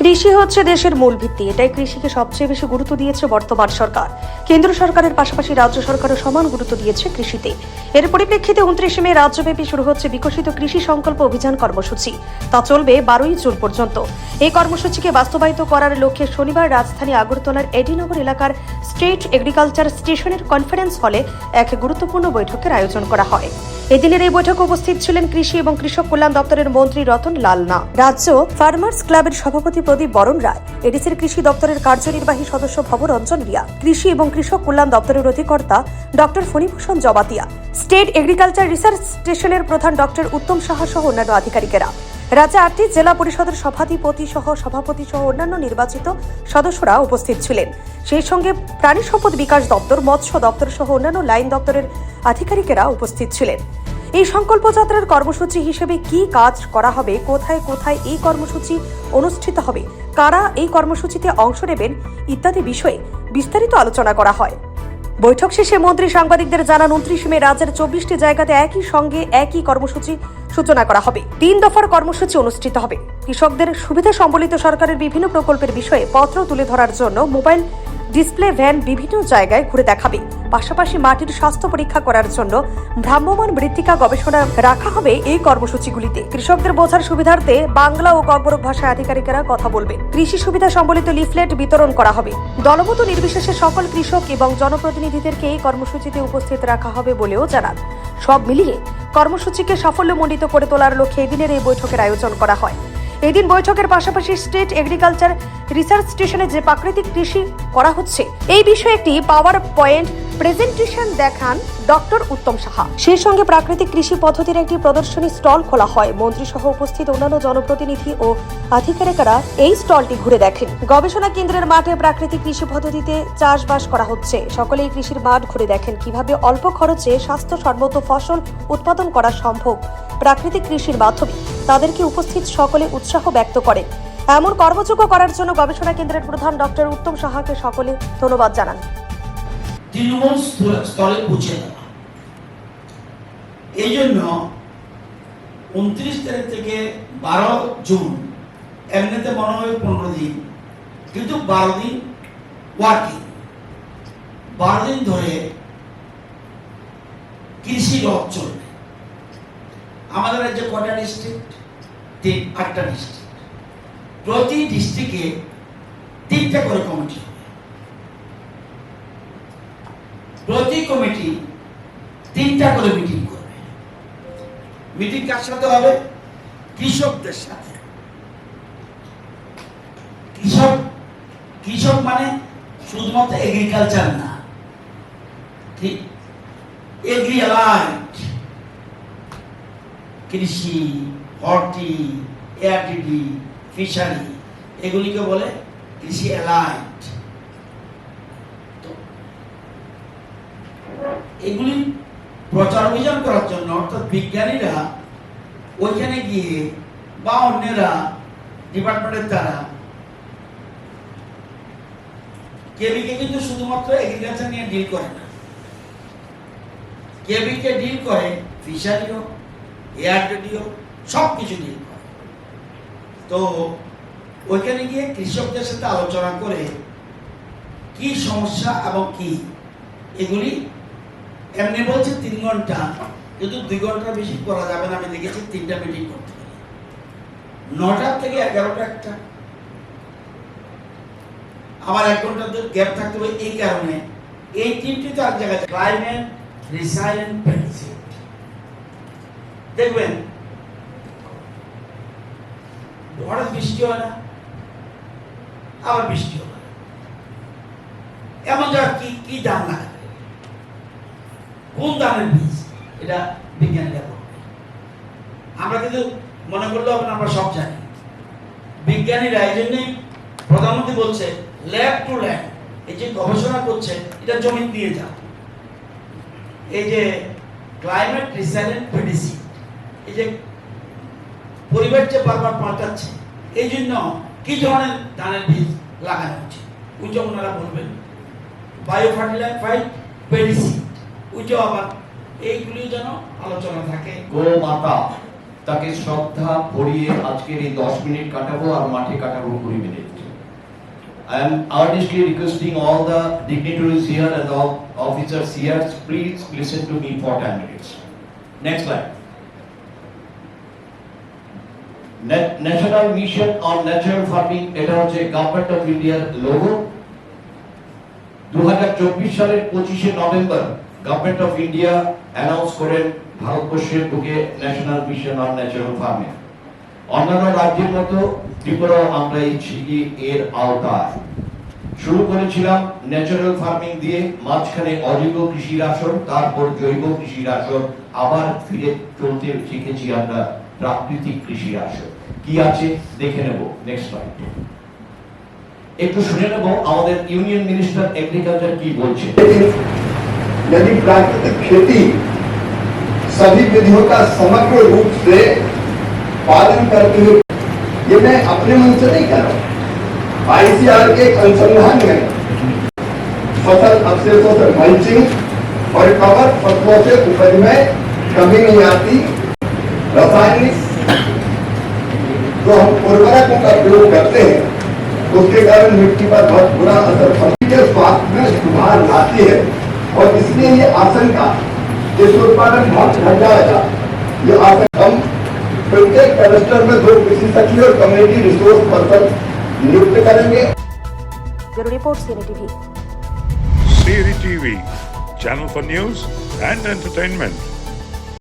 কৃষি হচ্ছে দেশের মূল ভিত্তি। এটাই কৃষিকে সবচেয়ে বেশি গুরুত্ব দিয়েছে বর্তমান সরকার। কেন্দ্র সরকারের পাশাপাশি রাজ্য সরকারও সমান গুরুত্ব দিয়েছে কৃষিতে। এর পরিপ্রেক্ষিতে উনত্রিশে মে রাজ্যব্যাপী শুরু হচ্ছে বিকশিত কৃষি সংকল্প অভিযান কর্মসূচি। তা চলবে বারোই জুন পর্যন্ত। এই কর্মসূচিকে বাস্তবায়িত করার লক্ষ্যে শনিবার রাজধানী আগরতলার এডিনগর এলাকার স্টেট এগ্রিকালচার স্টেশনের কনফারেন্স হলে এক গুরুত্বপূর্ণ বৈঠকের আয়োজন করা হয়। এদিনের এই বৈঠকে উপস্থিত ছিলেন কৃষি এবং কৃষক কল্যাণ দপ্তরের মন্ত্রী রতন লাল না রাজ্য ফার্মার্স ক্লাবের সভাপতি প্রদীপ বরণ রায়, এডিসির কৃষি দপ্তরের কার্যনির্বাহী সদস্য ভবরঞ্জন রিয়া, কৃষি এবং কৃষক কল্যাণ দপ্তরের অধিকর্তা doctor Phanibhushan Jabatia, state agriculture research স্টেশনের প্রধান ডক্টর উত্তম সাহা সহ অন্যান্য আধিকারিকেরা। রাজ্যে আটটি জেলা পরিষদের সভাধিপতি সহ সভাপতি সহ অন্যান্য নির্বাচিত সদস্যরা উপস্থিত ছিলেন। সেই সঙ্গে প্রাণী সম্পদ বিকাশ দপ্তর, মৎস্য দপ্তর সহ অন্যান্য লাইন দপ্তরের আধিকারিকেরা উপস্থিত ছিলেন। এই সংকল্প যাত্রার কর্মসূচি হিসেবে কি কাজ করা হবে? কোথায় কোথায় এই কর্মসূচি অনুষ্ঠিত হবে? কারা এই কর্মসূচিতে অংশ নেবেন? ইত্যাদি বিষয়ে বিস্তারিত আলোচনা করা হয়। বৈঠক শেষে মন্ত্রী সাংবাদিকদের জানান, উনত্রিশ মে রাজ্যের চব্বিশটি জায়গাতে একই সঙ্গে একই কর্মসূচি সূচনা করা হবে। তিন দফার কর্মসূচি অনুষ্ঠিত হবে। কৃষকদের সুবিধা সম্বলিত সরকারের বিভিন্ন প্রকল্পের বিষয়ে পত্র তুলে ধরার জন্য মোবাইল ডিসপ্লে ভ্যান বিভিন্ন জায়গায় ঘুরে দেখাবে। পাশাপাশি মাটির স্বাস্থ্য পরীক্ষা করার জন্য ভ্রাম্যমান মৃত্তিকা গবেষণা রাখা হবে এই কর্মসূচিগুলিতে। কৃষকদের বোঝার সুবিধার্থে বাংলা ও কর্করক ভাষায় আধিকারিকেরা কথা বলবেন। কৃষি সুবিধা সম্বলিত লিফলেট বিতরণ করা হবে। দলমত নির্বিশেষে সকল কৃষক এবং জনপ্রতিনিধিদেরকে এই কর্মসূচিতে উপস্থিত রাখা হবে বলেও জানান। সব মিলিয়ে কর্মসূচিকে সাফল্যমণ্ডিত করে তোলার লক্ষ্যে এদিনের এই বৈঠকের আয়োজন করা হয়। এদিন বৈঠকের পাশাপাশি স্টেট এগ্রিকালচার রিসার্চ স্টেশনে যে প্রাকৃতিক কৃষি করা হচ্ছে, এই বিষয়ে একটি পাওয়ার পয়েন্ট প্রেজেন্টেশন দেখান ডক্টর উত্তম সাহা। সেই সঙ্গে প্রাকৃতিক কৃষি পদ্ধতির একটি প্রদর্শনী স্টল খোলা হয়। মন্ত্রী সহ উপস্থিত অন্যান্য জনপ্রতিনিধি ও আধিকারিকেরা এই স্টলটি ঘুরে দেখেন। গবেষণা কেন্দ্রের মাঠে প্রাকৃতিক কৃষি পদ্ধতিতে চাষবাস করা হচ্ছে। সকলেই কৃষির মাঠ ঘুরে দেখেন কীভাবে অল্প খরচে স্বাস্থ্যসম্মত ফসল উৎপাদন করা সম্ভব প্রাকৃতিক কৃষির মাধ্যমে। তাদেরকে উপস্থিত সকলে উৎসাহ ব্যক্ত করে এমন কর্মযোগ্য করার জন্য গবেষণা কেন্দ্রের প্রধান ডক্টর উত্তম সাহাকে সকলে ধন্যবাদ জানান। তৃণমূল স্তরে পৌঁছে দেওয়া এই জন্য উনত্রিশ তারিখ থেকে বারো জুন, এমনিতে মনে হয় পনেরো দিন, কিন্তু বারো দিন ওয়ার্কিং বারো দিন ধরে কৃষি রথ চলবে। আমাদের রাজ্যে কটা ডিস্ট্রিক্ট তিন, আটটা ডিস্ট্রিক্ট প্রতি ডিস্ট্রিক্টে তিনটা করে কমিটি হবে প্রতি কমিটি তিনটা করে মিটিং করবে। মিটিং কার সাথে হবে? কৃষকদের সাথে। কৃষক কৃষক মানে শুধুমাত্র এগ্রিকালচার না। ঠিক? এগ্রি অ্যালাইড কৃষি হর্টি এয়ারটিডি ফিশারি এগুলিকে বলে কৃষি অ্যালাইড এগুলি প্রচার অভিযান করার জন্য, অর্থাৎ বিজ্ঞানীরা ওইখানে গিয়ে বা অন্যরা ডিপার্টমেন্টের দ্বারা কেবিকে কিন্তু শুধুমাত্র এগ্রিকালচার নিয়ে ডিল করে না। কেবিকে ডিল করে ফিশারিও এয়ারটেডিও সব কিছু ডিল করে। তো ওইখানে গিয়ে কৃষকদের সাথে আলোচনা করে কি সমস্যা এবং কি এগুলি এমনি বলছে তিন ঘণ্টা, কিন্তু দুই ঘণ্টার বেশি করা যাবে না, আমি দেখেছি তিনটা মিটিং করতে পারি নটার থেকে এগারোটা একটা। আবার এক ঘণ্টা গ্যাপ থাকতে হবে এই কারণে। এই তিনটি তো এক জায়গায় ক্লাইমেট দেখবেন হঠাৎ বৃষ্টি হয় না, আবার বৃষ্টি হয়। এমন জায়গা কি কি দাম লাগাবে কোন দামের বীজ। এটা বিজ্ঞানীরা আমরা কিন্তু মনে করলেও হবে আমরা সব জানি। বিজ্ঞানীরা এই জন্যই প্রধানমন্ত্রী বলছে ল্যাব টু ল্যাব এই যে গবেষণা করছে, এটা জমি দিয়ে যাও। এই যে ক্লাইমেট রিসাইলেন্ট মেডিসিন এই যে পরিবেশ যে বারবার পাল্টাচ্ছে, এই জন্য কি ধরনের ধানের বীজ লাগানো উচিত? ওইটা ওনারা বলবেন। বায়ো ফার্টিলাইজার পেডিসিড ওইটাও আবার এইগুলি যেন আলোচনা থাকে গো মাতা তাকে শ্রদ্ধা ভরিয়ে আজকের এই দশ মিনিট কাটাবো আর মাঠে কাটাবো কুড়ি minute I am earnestly requesting all the dignitaries here and all officers here, please listen to me for 10 minutes. Next slide. National Mission on Natural Farming, এটা হচ্ছে গভর্নমেন্ট অফ ইন্ডিয়ার লোগো দু হাজার চব্বিশ সালের পঁচিশে November government of India announce করেন ভারতবর্ষের বুকে national mission on natural farming অন্যান্য রাজ্যের মতো ত্রিপুরাও আমরা এই ছিগি এর আওতায়। শুরু করেছিলাম ন্যাচারাল ফার্মিং দিয়ে, মাঝখানে অজৈব কৃষি রাসন তারপর জৈব কৃষি রাসন আবার ফিরে চলতে শিখেছি আমরা প্রাকৃতিক কৃষি রাসন কি আছে? দেখে নেব। নেক্সট স্লাইড একটু শুনে নেব, আমাদের ইউনিয়ন মিনিস্টার এগ্রিকালচার কি বলছে। यदि प्राकृतिक खेती सभी विधियों का समग्र रूप से पालन करते हुए, ये मैं अपने मन से नहीं कह रहा हूँ। आईसीआर के अनुसंधान में फ़सल अवशेषों से मल्चिंग और कवर फ़सलों से उपज में कमी नहीं आती। रासायनिक जो हम उर्वरकों का प्रयोग करते हैं, उसके कारण मिट्टी पर बहुत बुरा असर फ़सल के स्वास्थ्य में सुधार लाती है। और इसलिए ये आशंका जिससे उत्पादन बहुत घट जाएगा ये आशंका हम प्रत्येक क्लस्टर में दो विशेषज्ञ और कम्युनिटी रिसोर्स पर्सन नियुक्त करेंगे। Report Siri TV Siri TV channel for news and entertainment